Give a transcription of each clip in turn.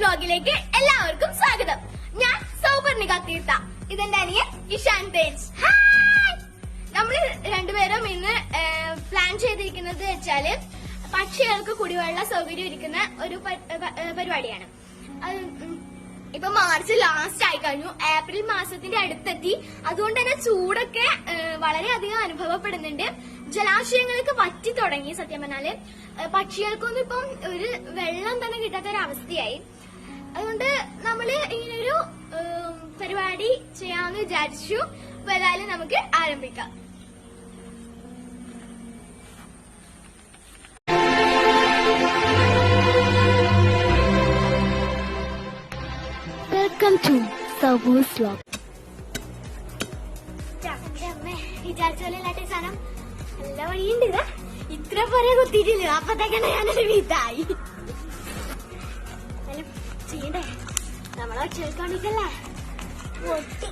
വ്ലോഗിലേക്ക് എല്ലാവർക്കും സ്വാഗതം. ഞാൻ സൗപർണിക തീർത്ഥ ഇതെന്റെ അനിയൻ ഇഷാൻ തേജ്. നമ്മൾ രണ്ടുപേരും ഇന്ന് പ്ലാൻ ചെയ്തിരിക്കുന്നത് വെച്ചാൽ പക്ഷികൾക്ക് കുടിവെള്ള സൗകര്യം ഇരിക്കുന്ന ഒരു പരിപാടിയാണ്. ഇപ്പൊ മാർച്ച് ലാസ്റ്റ് ആയി കഴിഞ്ഞു. ഏപ്രിൽ മാസത്തിന്റെ അടുത്തെത്തി. അതുകൊണ്ട് തന്നെ ചൂടൊക്കെ വളരെയധികം അനുഭവപ്പെടുന്നുണ്ട്. ജലാശയങ്ങൾക്ക് പറ്റി തുടങ്ങി സത്യം പറഞ്ഞാൽ. പക്ഷികൾക്കൊന്നും ഇപ്പം ഒരു വെള്ളം തന്നെ കിട്ടാത്ത ഒരു അവസ്ഥയായി അതുകൊണ്ട് നമ്മൾ ഇങ്ങനൊരു പരിപാടി ചെയ്യാമെന്ന് വിചാരിച്ചു. അപ്പൊ ഏതായാലും നമുക്ക് ആരംഭിക്കാം. വെൽക്കം ടു സബൂസ് വ്ലോഗ് വിചാരിച്ചാലില്ലാത്ത സാധനം നല്ല വഴിയുണ്ട് ഇതാ. ഇത്ര പോലെ കുത്തിയിട്ടില്ല. അപ്പത്തേക്കാണ് ഞാനൊരു എന്നാലും നമ്മളെ ഒച്ചേൽക്കൊണ്ടിരിക്കല്ലേ പൊട്ടി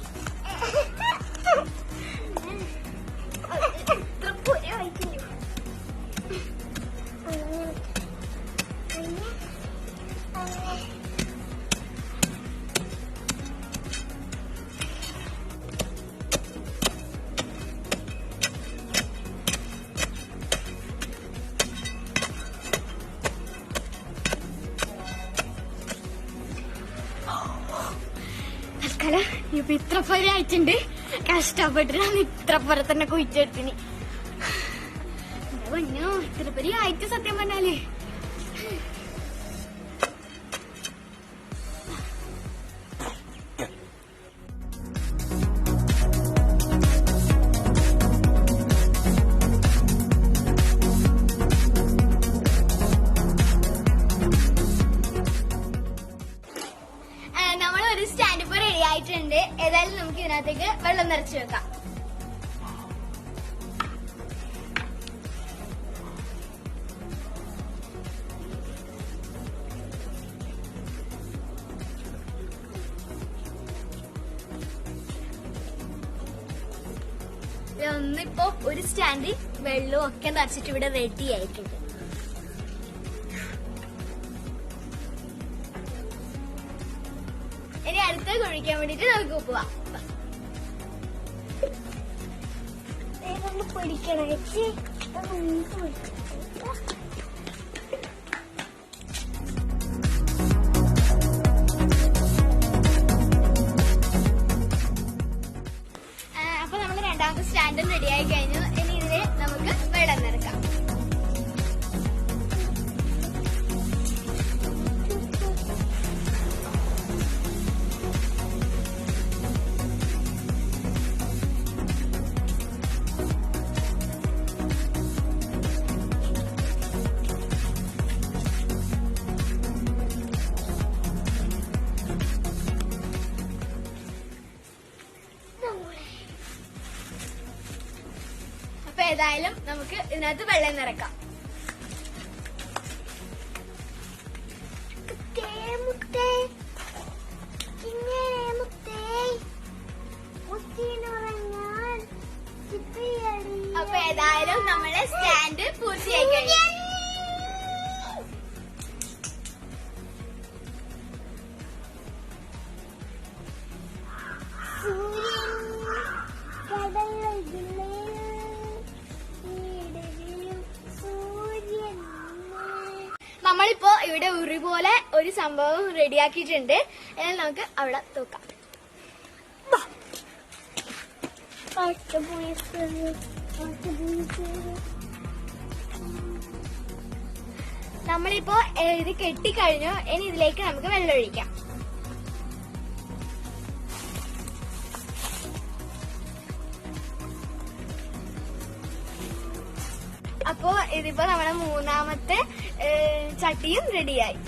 ഇപ്പൊ ഇത്ര ആയിട്ടുണ്ട് കഷ്ടപ്പെട്ടിട്ടാണ് ഇത്ര പുര തന്നെ കുഴിച്ചെടുത്തിന്. പൊന്നോ ഇത്ര പുര ആയിട്ട് സത്യം പറഞ്ഞാൽ. നമ്മളൊരു സ്റ്റാൻഡ് ആയിട്ടുണ്ട്. ഏതായാലും നമുക്ക് ഇതിനകത്തേക്ക് വെള്ളം നിറച്ചു വെക്കാം. ഒന്നിപ്പോ ഒരു സ്റ്റാൻഡിൽ വെള്ളവും ഒക്കെ നിറച്ചിട്ട് ഇവിടെ റെഡി ആയിട്ടുണ്ട്. അടുത്ത കുഴിക്കാൻ വേണ്ടിട്ട് നമുക്ക് പോവാം. പിടിക്കണം ഏതായാലും നമുക്ക് ഇതിനകത്ത് വെള്ളം നിറക്കാം. അപ്പൊ ഏതായാലും നമ്മളെ നമ്മളിപ്പോ ഇവിടെ ഉറി പോലെ ഒരു സംഭവം റെഡിയാക്കിയിട്ടുണ്ട്. എന്നാൽ നമുക്ക് അവിടെ തൂക്കാം നമ്മളിപ്പോ ഇത് കെട്ടിക്കഴിഞ്ഞു. ഇനി ഇതിലേക്ക് നമുക്ക് വെള്ളം ഒഴിക്കാം ഇതിപ്പോ നമ്മുടെ മൂന്നാമത്തെ ചട്ടിയും റെഡിയായി.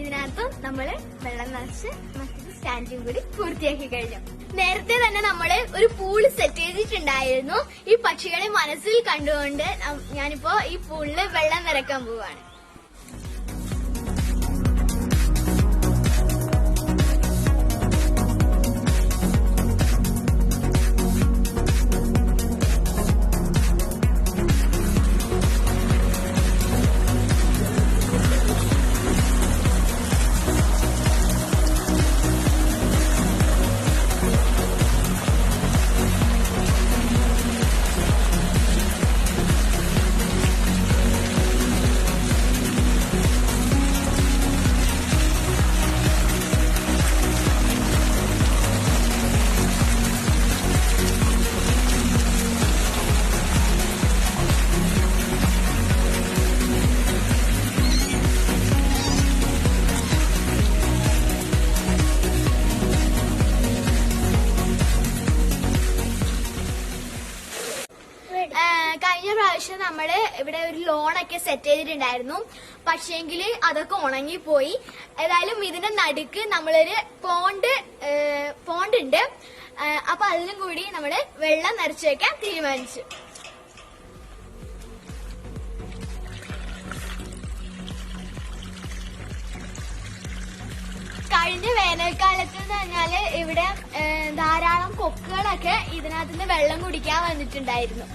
ഇതിനകത്ത് നമ്മൾ വെള്ളം നിറച്ച് മറ്റൊരു ടാന്റും കൂടി പൂർത്തിയാക്കി കഴിഞ്ഞു. നേരത്തെ തന്നെ നമ്മൾ ഒരു പൂൾ സെറ്റ് ചെയ്തിട്ടുണ്ടായിരുന്നു. ഈ പക്ഷികളെ മനസ്സിൽ കണ്ടുകൊണ്ട് ഞാനിപ്പോ ഈ പൂളിൽ വെള്ളം നിറക്കാൻ പോവാണ്. കഴിഞ്ഞ പ്രാവശ്യം നമ്മൾ ഇവിടെ ഒരു ലോണൊക്കെ സെറ്റ് ചെയ്തിട്ടുണ്ടായിരുന്നു. പക്ഷേങ്കിൽ അതൊക്കെ ഉണങ്ങിപ്പോയി. ഏതായാലും ഇതിന്റെ നടുക്ക് നമ്മളൊരു പോണ്ട് പോണ്ട് ഉണ്ട്. അപ്പൊ അതിലും കൂടി നമ്മൾ വെള്ളം നിറച്ചു വെക്കാൻ തീരുമാനിച്ചു. കഴിഞ്ഞ വേനൽക്കാലത്ത് എന്ന് പറഞ്ഞാൽ ഇവിടെ ധാരാളം കൊക്കുകളൊക്കെ ഇതിനകത്തുനിന്ന് വെള്ളം കുടിക്കാൻ വന്നിട്ടുണ്ടായിരുന്നു.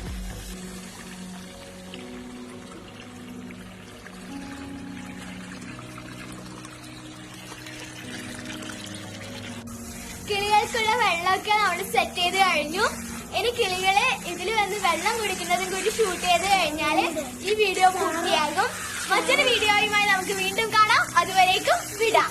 കിളികൾക്കുള്ള വെള്ളമൊക്കെ നമ്മൾ സെറ്റ് ചെയ്ത് കഴിഞ്ഞു. ഇനി കിളികളെ ഇതിൽ വന്ന് വെള്ളം കുടിക്കുന്നതും കൂടി ഷൂട്ട് ചെയ്ത് കഴിഞ്ഞാൽ ഈ വീഡിയോ പൂർത്തിയാകും. മറ്റൊരു വീഡിയോയുമായി നമുക്ക് വീണ്ടും കാണാം. അതുവരേക്കും വിടാം.